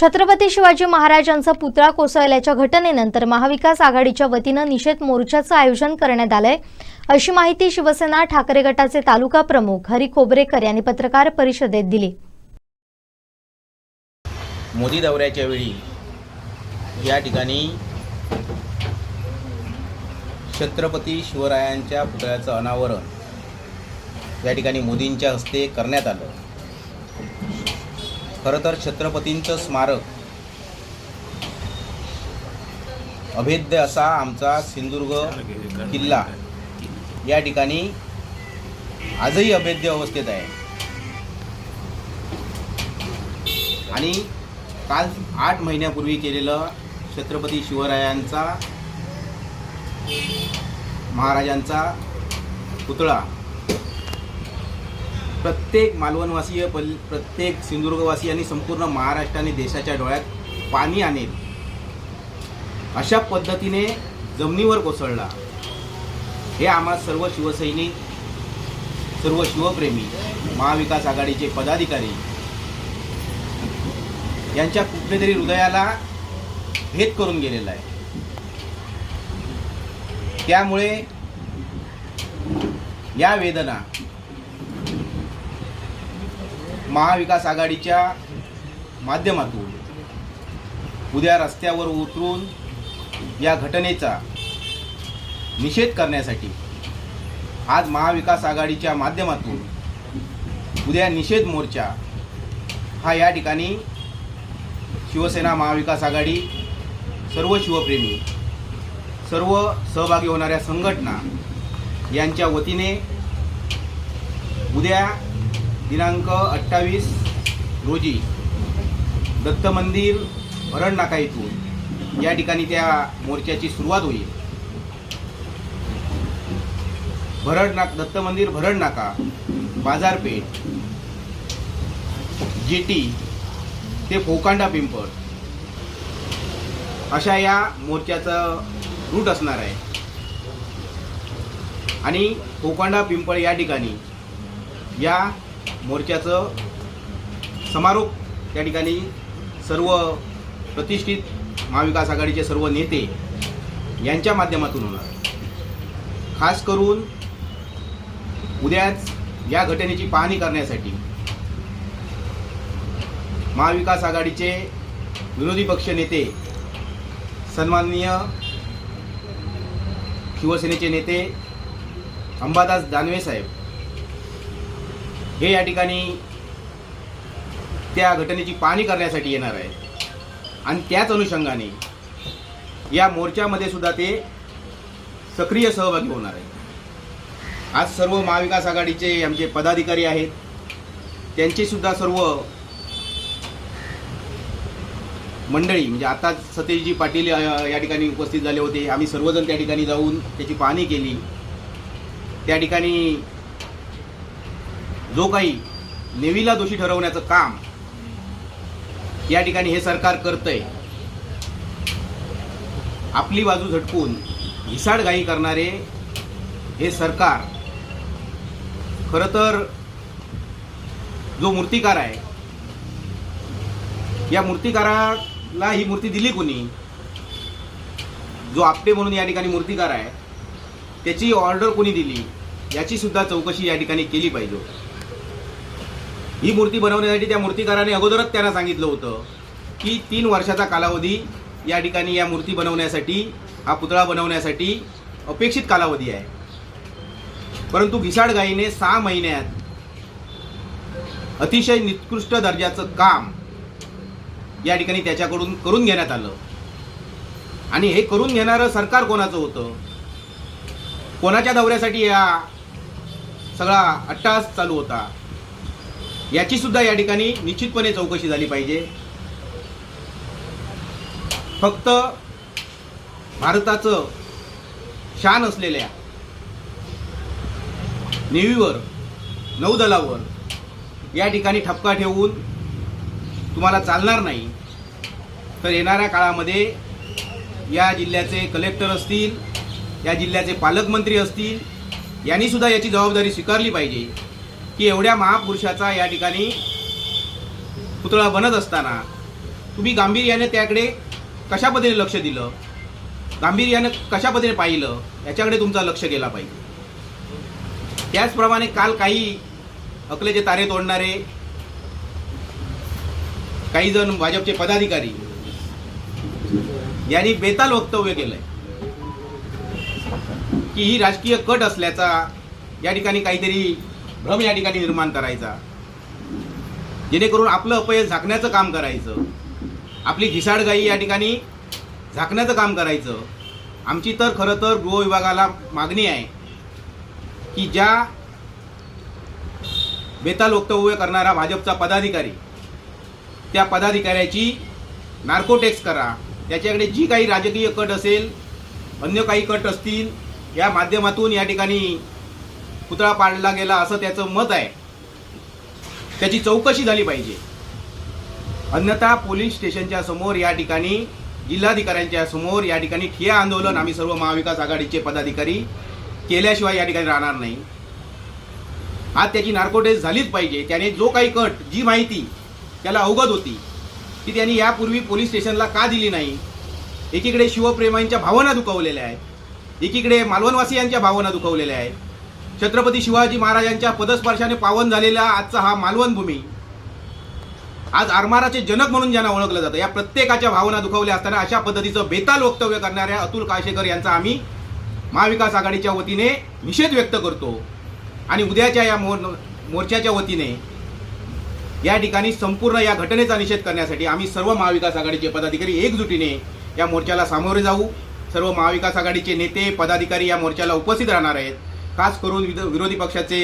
छत्रपती शिवाजी महाराजांचा पुतळा कोसळल्याच्या घटनेनंतर महाविकास आघाडीच्या वतीनं निषेध मोर्चाचं आयोजन करण्यात आलंय. अशी माहिती शिवसेना ठाकरे गटाचे तालुका प्रमुख हरी खोबरेकर यांनी पत्रकार परिषदेत दिली. मोदी दौऱ्याच्या वेळी या ठिकाणी छत्रपती शिवरायांच्या पुतळ्याचं अनावरण या ठिकाणी मोदींच्या हस्ते करण्यात आलं. खरं तर छत्रपतींचं स्मारक. अभेद्य असा आमचा सिंधुदुर्ग किल्ला. या ठिकाणी आजही अभेद्य अवस्थेत आहे. आणि काल आठ महिन्यापूर्वी केलेलं छत्रपती शिवरायांचा महाराजांचा पुतळा प्रत्येक मालवणवासीय पल प्रत्येक सिंधुदुर्गवासी आणि संपूर्ण महाराष्ट्र आणि देशाच्या डोळ्यात पाणी आणेल. अशा पद्धतीने जमिनीवर कोसळला. हे आम्हा सर्व शिवसैनिक सर्व शिवप्रेमी महाविकास आघाडीचे पदाधिकारी यांच्या कुठेतरी हृदयाला भेद करून गेलेला आहे. त्यामुळे या वेदना महाविकास आघाडीच्या माध्यमातून उद्या रस्त्यावर उतरून या घटनेचा निषेध करण्यासाठी आज महाविकास आघाडीच्या माध्यमातून उद्या निषेध मोर्चा हा या ठिकाणी शिवसेना महाविकास आघाडी सर्व शिवप्रेमी सर्व सहभागी होणाऱ्या संघटना यांच्या वतीने उद्या दिनांक अठ्ठावीस रोजी दत्त मंदिर भरण नाका इथून या ठिकाणी त्या मोर्चाची सुरुवात होईल. भरड नाक दत्त मंदिर भरड नाका बाजारपेठ जेटी ते फोकांडा पिंपळ अशा या मोर्चाचं रूट असणार आहे. आणि फोकांडा पिंपळ या ठिकाणी या मोर्चाचं समारोप त्या ठिकाणी सर्व प्रतिष्ठित महाविकास आघाडीचे सर्व नेते यांच्या माध्यमातून होणार. खास करून उद्याच या घटनेची पाहणी करण्यासाठी महाविकास आघाडीचे विरोधी पक्ष नेते सन्माननीय शिवसेनेचे नेते अंबादास दानवे साहेब हे या ठिकाणी त्या घटनेची पाहणी करण्यासाठी येणार आहे. आणि त्याच अनुषंगाने या मोर्चामध्ये सुद्धा ते सक्रिय सहभागी होणार आहे आज सर्व महाविकास आघाडीचे आमचे पदाधिकारी आहेत. त्यांचे सुद्धा सर्व मंडळी म्हणजे आता सतीशजी पाटील या ठिकाणी उपस्थित झाले होते. आम्ही सर्वजण त्या ठिकाणी जाऊन त्याची पाहणी केली. त्या ठिकाणी जो काही नेवीला दोषी ठरवण्याचं काम या ठिकाणी हे सरकार करतंय आपली बाजू झटकून घिसाडघाई करणारे हे सरकार खरं तर जो मूर्तिकार आहे या मूर्तिकाराला ही मूर्ती दिली कोणी? जो आपटे म्हणून या ठिकाणी मूर्तिकार आहे त्याची ऑर्डर कोणी दिली? याची सुद्धा चौकशी या ठिकाणी केली पाहिजे. ही मूर्ती बनवण्यासाठी त्या मूर्तीकाराने अगोदरच त्यांना सांगितलं होतं की तीन वर्षाचा कालावधी या ठिकाणी या मूर्ती बनवण्यासाठी हा पुतळा बनवण्यासाठी अपेक्षित कालावधी आहे. परंतु घिसाडगाईने सहा महिन्यात अतिशय निकृष्ट दर्जाचं काम या ठिकाणी त्याच्याकडून करून घेण्यात आलं. आणि हे करून घेणारं सरकार कोणाचं होतं? कोणाच्या दौऱ्यासाठी या सगळा अट्टास चालू होता? याची सुद्धा या ठिकाणी निश्चितपणे चौकशी झाली पाहिजे. फक्त भारताचं शान असलेल्या नेव्हीवर नौदलावर या ठिकाणी ठपका ठेवून तुम्हाला चालणार नाही. तर येणाऱ्या काळामध्ये या जिल्ह्याचे कलेक्टर असतील या जिल्ह्याचे पालकमंत्री असतील यांनी सुद्धा याची जबाबदारी स्वीकारली पाहिजे. की एवढ्या महापुरुषाचा या ठिकाणी पुतळा बनत असताना तुम्ही गांभीर्याने त्याकडे कशा पद्धतीने लक्ष दिलं? गांभीर्यानं कशा पद्धतीने पाहिलं? याच्याकडे तुमचा लक्ष गेला पाहिजे. त्याचप्रमाणे काल काही अकलेचे तारे तोडणारे काही जण भाजपचे पदाधिकारी यांनी बेताल वक्तव्य केलंय की ही राजकीय कट असल्याचा या ठिकाणी काहीतरी भ्रम या ठिकाणी निर्माण करायचा. जेणेकरून आपलं अपयश झाकण्याचं काम करायचं. आपली घिसाडगाई या ठिकाणी झाकण्याचं काम करायचं. आमची तर खरं तर गृह विभागाला मागणी आहे की ज्या बेताल वक्तव्य करणारा भाजपचा पदाधिकारी त्या पदाधिकाऱ्याची नार्कोटेक्स करा. त्याच्याकडे जी काही राजकीय कट असेल अन्य काही कट असतील या माध्यमातून या ठिकाणी पुतळा पाडला गेला असं त्याचं मत आहे. त्याची चौकशी झाली पाहिजे. अन्यथा पोलीस स्टेशनच्या समोर या ठिकाणी जिल्हाधिकाऱ्यांच्या समोर या ठिकाणी ठिया आंदोलन आम्ही सर्व महाविकास आघाडीचे पदाधिकारी केल्याशिवाय या ठिकाणी राहणार नाही. आज त्याची नार्कोटेस झालीच पाहिजे. त्याने जो काही कट जी माहिती त्याला अवगत होती ती त्यांनी यापूर्वी पोलीस स्टेशनला का दिली नाही? एकीकडे शिवप्रेमांच्या भावना दुखवलेल्या आहेत. एकीकडे मालवणवासियांच्या भावना दुखवलेल्या आहेत. छत्रपती शिवाजी महाराजांच्या पदस्पर्शाने पावन झालेला आजचा हा मालवण भूमी आज आरमाराचे जनक म्हणून ज्यांना ओळखलं जातं या प्रत्येकाच्या भावना दुखवल्या असताना अशा पद्धतीचं बेताल वक्तव्य करणाऱ्या अतुल काशेकर यांचा आम्ही महाविकास आघाडीच्या वतीने निषेध व्यक्त करतो. आणि उद्याच्या या मोर मोर्चाच्या वतीने या ठिकाणी संपूर्ण या घटनेचा निषेध करण्यासाठी आम्ही सर्व महाविकास आघाडीचे पदाधिकारी एकजुटीने या मोर्चाला सामोरे जाऊ. सर्व महाविकास आघाडीचे नेते पदाधिकारी या मोर्चाला उपस्थित राहणार आहेत. खास करून विद- विरोधी पक्षाचे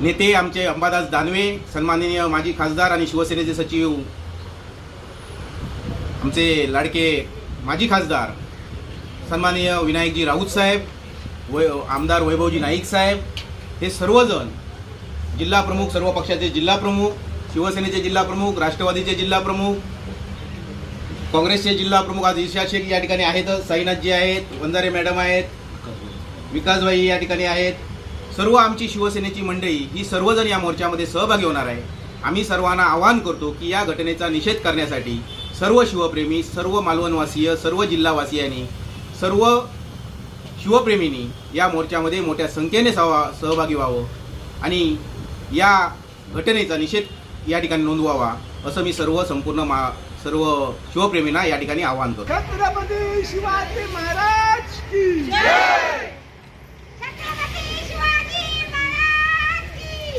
नेते आमचे अंबादास दानवे सन्माननीय माजी खासदार आणि शिवसेनेचे सचिव आमचे लाडके माजी खासदार सन्माननीय विनायकजी राऊत साहेब वै आमदार वैभवजी नाईक साहेब हे सर्वजण जिल्हा प्रमुख सर्व पक्षाचे जिल्हा प्रमुख शिवसेनेचे जिल्हा प्रमुख राष्ट्रवादीचे जिल्हा प्रमुख काँग्रेसचे जिल्हा प्रमुख आज ईशा शेख या ठिकाणी आहेत साईनाथजी आहेत वंजारे मॅडम आहेत विकासभाई या ठिकाणी आहेत. सर्व आमची शिवसेनेची मंडळी ही सर्वजण या मोर्चामध्ये सहभागी होणार आहे. आम्ही सर्वांना आवाहन करतो की या घटनेचा निषेध करण्यासाठी सर्व शिवप्रेमी सर्व मालवणवासीय सर्व जिल्हावासियांनी सर्व शिवप्रेमींनी या मोर्चामध्ये मोठ्या संख्येने सहवा सहभागी व्हावं आणि या घटनेचा निषेध या ठिकाणी नोंदवावा असं मी सर्व संपूर्ण मा सर्व शिवप्रेमींना या ठिकाणी आवाहन करतो. छत्रपती शिवाजी महाराज की